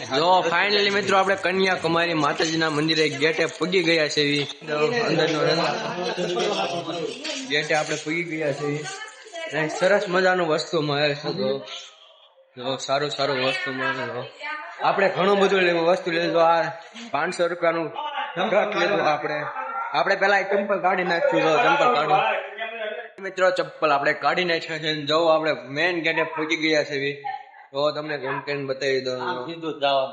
જો ફાઇનલી મિત્રો, આપણે કન્યાકુમારી માતાજીના મંદિરે ગેટે પગી ગયા છે ગેટે આપણે પગી ગયા છે સરસ મજાનું વસ્તુ મળે જો. સારું સારું વસ્તુ મળે આપણે ઘણું બધું વસ્તુ લીધું આ પાંચસો રૂપિયાનું ટ્રક લીધું આપણે. આપણે પેલા ચંપલ કાઢી નાખ્યું જો, ચંપલ કાઢી. મિત્રો ચપ્પલ આપણે કાઢી નાખ્યા છે. જવું આપણે મેઇન ગેટે પહોંચી ગયા છે. તો તમને કન્ટેન્ટ બતાવી દઉં જો જવાનું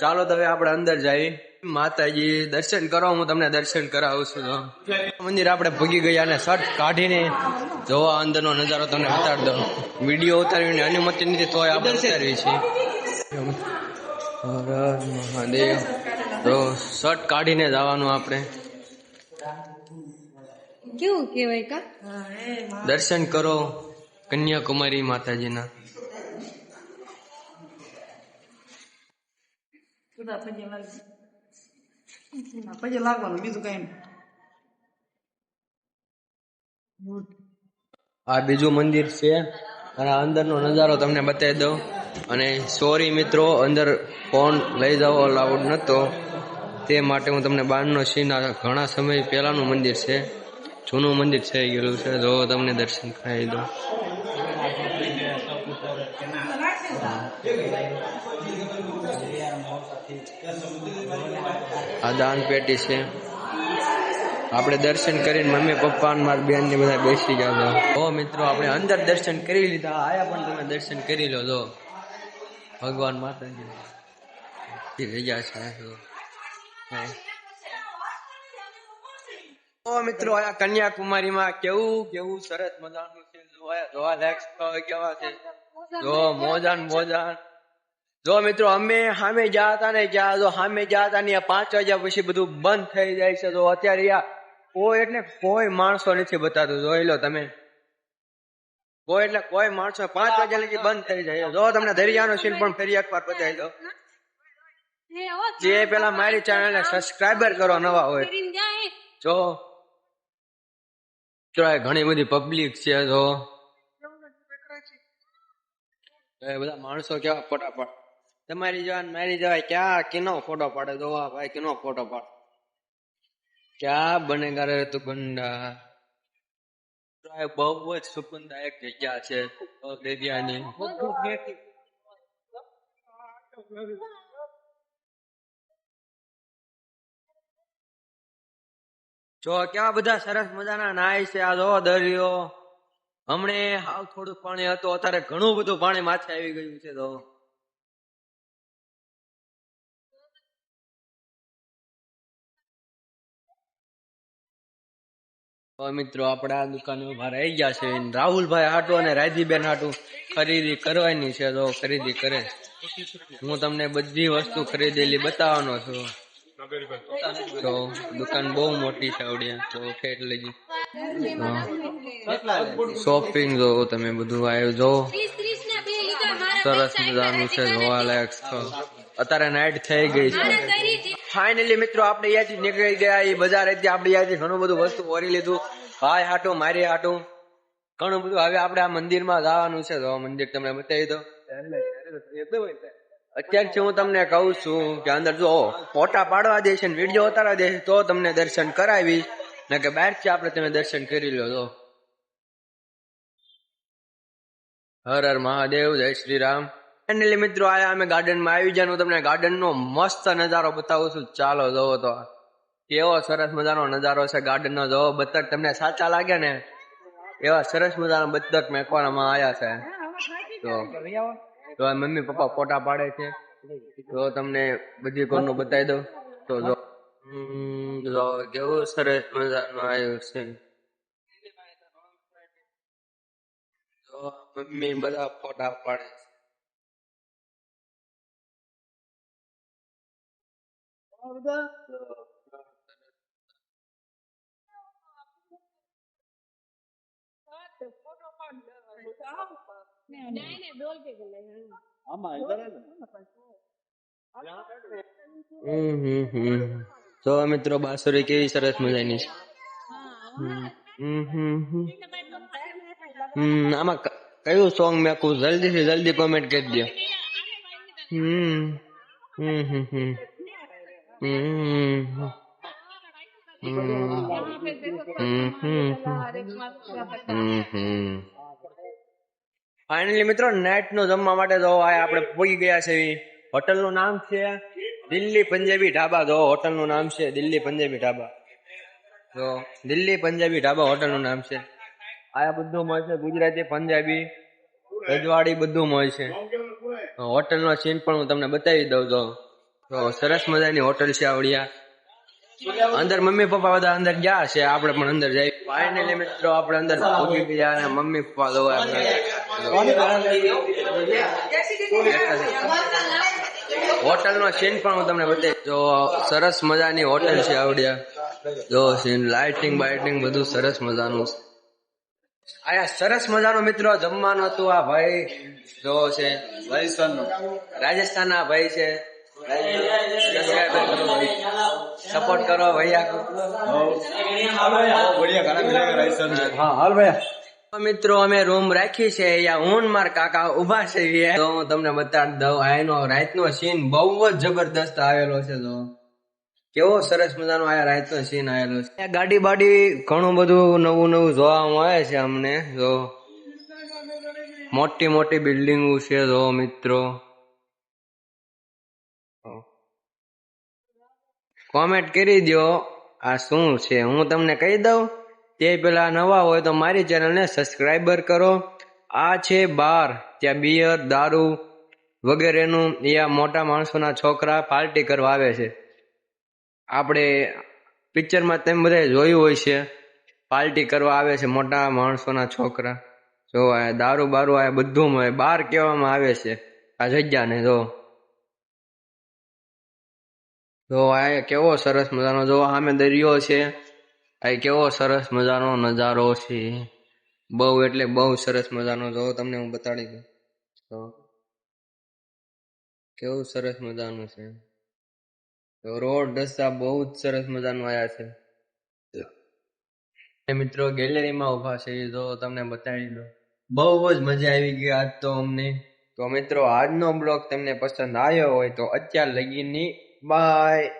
ચાલો તો હવે આપણે અંદર જઈએ. માતાજી દર્શન કરો હું તમને દર્શન કરાવું છું મંદિર આપણે ભૂગી ગયા અને શર્ટ કાઢીને જોવા અંદરનો નજારો તમને બતાડી દો વીડિયો ઉતારવીને અનુમતિ નથી તોય આપણે ઉતારવી છે હર હર મહાદેવ. તો શર્ટ કાઢીને જવાનું આપણે. કેવું કેવાય કા? દર્શન કરો. કન્યાકુમારી માતાજીના. પગે બીજું આ બીજું મંદિર છે. અને અંદરનો નજારો તમને બતાવી દઉં. અને સોરી મિત્રો, અંદર ફોન લઈ જવો અલાઉડ નહોતો તે માટે હું તમને બહારનો સીન ઘણા સમય પહેલાનું મંદિર છે. જૂનું મંદિર થઈ ગયેલું છે. જો તમને દર્શન કરાવી દઉં. દાન પેટી છે. આપણે દર્શન કરીને મમ્મી, પપ્પા મારા બેન ને બધા બેસી ગયા હો મિત્રો, આપણે અંદર દર્શન કરી લીધા. આયા પણ તમે દર્શન કરી લો, જો. ભગવાન માતાજી. રજા છે ઓ મિત્રો આયા કન્યાકુમારીમાં કેવું કેવું સરસ મજાનું છે. જોવા જોવા લાયક છે? જો મોજાન મોજાન. જો મિત્રો અમે સામે જાતા ને જ્યાં જો સામે જાતા ને પાંચ વાગ્યા પછી બધું બંધ થઈ જાય છે તો અત્યારે યા કોઈ એટલે કોઈ માણસો નથી બતાતું. જોઈ લો તમે. કોઈ એટલે કોઈ માણસો પાંચ વાગ્યા લગી બંધ થઈ જાય. જો તમને દરિયાનો સીન પણ ફરી એકવાર બતાવી દો જે પેલા મારી ચેનલ સબસ્ક્રાઈબર કરો નવા હોય. જો. જો ઘણી બધી પબ્લિક છે જો. એ બધા માણસો કેવા ફોટા પાડે તમારી જવાન મારી જવાય. ક્યાં? કિનો ફોટો પાડે? જો આ ભાઈ કિનો ફોટો પાડ? ક્યાં બનેગા રે તું ગંડા બહુ જ સુકુનદાયક જગ્યા છે દરિયાની જો કેવા બધા સરસ મજાના નાય છે આ જો દરિયો. હમણે હાવ થોડું પાણી હતું, અત્યારે ઘણું બધું પાણી માથે આવી ગયું છે તો. મિત્રો, આપણે આ દુકાને ઊભા રહી ગયા છે. રાહુલભાઈ હાટુ અને રાજીબેન હાટુ ખરીદી કરવાની છે તો ખરીદી કરે. હું તમને બધી વસ્તુ ખરીદેલી બતાવવાનો છું. તો દુકાન બહુ મોટી છે આવડી તો ઠેઠ લગી શોપિંગ જોવો તમે બધું આવ્યું જોવો. સરસ મજાનું છે, જોવાલાયક સ્થળ. અત્યારે નાઇટ થઈ ગઈ છે. ફાઇનલી મિત્રો, આપણે અહીંયાથી નીકળી ગયા, એ બજાર હતી આપણે અહીંયાથી ઘણું બધું વસ્તુ ઓરી લીધું. ભાઈ હાટું, મારી હાટું. ઘણું બધું હવે આપણે આ મંદિરમાં જવાનું છે. તો મંદિર તમને બતાવી દો અત્યારથી હું તમને કહું છું કે અંદર જો ફોટા પાડવા દેશે વીડિયો ઉતારવા દેશે તો તમને દર્શન કરાવી ને કે બહારથી આપણે તમે દર્શન કરી લો તો હર હર મહાદેવ જય શ્રી રામ ફાઇનલી મિત્રો આયા અમે ગાર્ડનમાં આવી ગયા હું તમને ગાર્ડન નો મસ્ત નજારો બતાવું છું. ચાલો જોવો તો. કેવો સરસ મજાનો નજારો છે ગાર્ડનનો. જોવો બતક તમને સાચા લાગે ને? એવા સરસ મજાના બતક મેકવાનામાં આવ્યા છે. તો તો મમ્મી પપ્પા ફોટા પાડે છે. તો તમને બધી કોરનું બતાવી દઉં. તો જો કેવું સરસ મજાનું આવ્યું છે તો મમ્મી બધા ફોટા પાડે તો મિત્રો બાસુરી કેવી સરસ મજાની છે. હમ, આમાં કયું સોંગ મેં કહું જલ્દી થી જલ્દી કોમેન્ટ કરી દો હમ હમ હમ હમ હમ ફાઇનલી મિત્રો નાઇટનું જમવા માટે જો આપણે પહોંચી ગયા છે હોટલનું નામ છે દિલ્હી પંજાબી ઢાબા. જો હોટલનું નામ છે દિલ્હી પંજાબી ઢાબા. જો દિલ્હી પંજાબી ઢાબા હોટલનું નામ છે. આ બધું મળશે. ગુજરાતી, પંજાબી, રજવાડી બધું મળશે. હોટલ નો સીન પણ હું તમને બતાવી દઉં તો. સરસ મજાની હોટલ છે આવડિયા. અંદર મમ્મી પપ્પા બધા અંદર ગયા છે. આપણે પણ અંદર જઈ. ફાઇનલી મિત્રો, આપણે અંદર પહોંચી ગયા અને મમ્મી પપ્પા દો હોટલ નો સીન પણ હું તમને બતાવી જો સરસ મજાની હોટલ છે આવડિયા. જો સીન લાઇટિંગ બાઇટિંગ બધું સરસ મજાનું. છે આયા સરસ મજાનો મિત્રો જમવાનું હતું આ ભાઈ જો છે રાજસ્થાન ના ભાઈ છે. સપોર્ટ કરો તો મિત્રો અમે રૂમ રાખી છે અહીંયા હું માર કાકા ઊભા છે. તો હું તમને બતાવી દઉં આ રાત રાતનો સીન બહુ જ જબરદસ્ત આવેલો છે તો કેવો સરસ મજાનો આ રાતનો સીન આવેલો છે. ગાડી બાડી ઘણું બધું નવું નવું જોવા મળે છે અમને, જો. મોટી મોટી બિલ્ડિંગો છે, જો મિત્રો. કોમેન્ટ કરી દો આ શું છે. હું તમને કહી દઉં, તે પેલા નવા હોય તો મારી ચેનલને સબસ્ક્રાઈબર કરો. આ છે બાર, ત્યાં બિયર દારૂ વગેરેનું અહીંયા મોટા માણસોના છોકરા પાર્ટી કરવા આવે છે. આપણે પિક્ચરમાં તેમ બધા જોયું હોય છે. પાર્ટી કરવા આવે છે મોટા માણસોના છોકરા. જો આ દારૂ બારૂ આ બધું મળે બાર કહેવામાં આવે છે. આ જગ્યાને જો. જો આ કેવો સરસ મજાનો જો સામે દરિયો છે. આ કેવો સરસ મજાનો નજારો છે. બહુ એટલે બહુ સરસ મજાનો જો તમને હું બતાડી દઉં. તો કેવું સરસ મજાનું છે. રોડ રસ્તા બહુ જ સરસ મજાનું આવ્યા છે. મિત્રો ગેલેરીમાં ઊભા છે તો તમને બતાવી દો. બહુ જ મજા આવી ગઈ આજ તો અમને. તો મિત્રો આજનો બ્લોગ તમને પસંદ આવ્યો હોય તો અત્યાર લગીની બાય.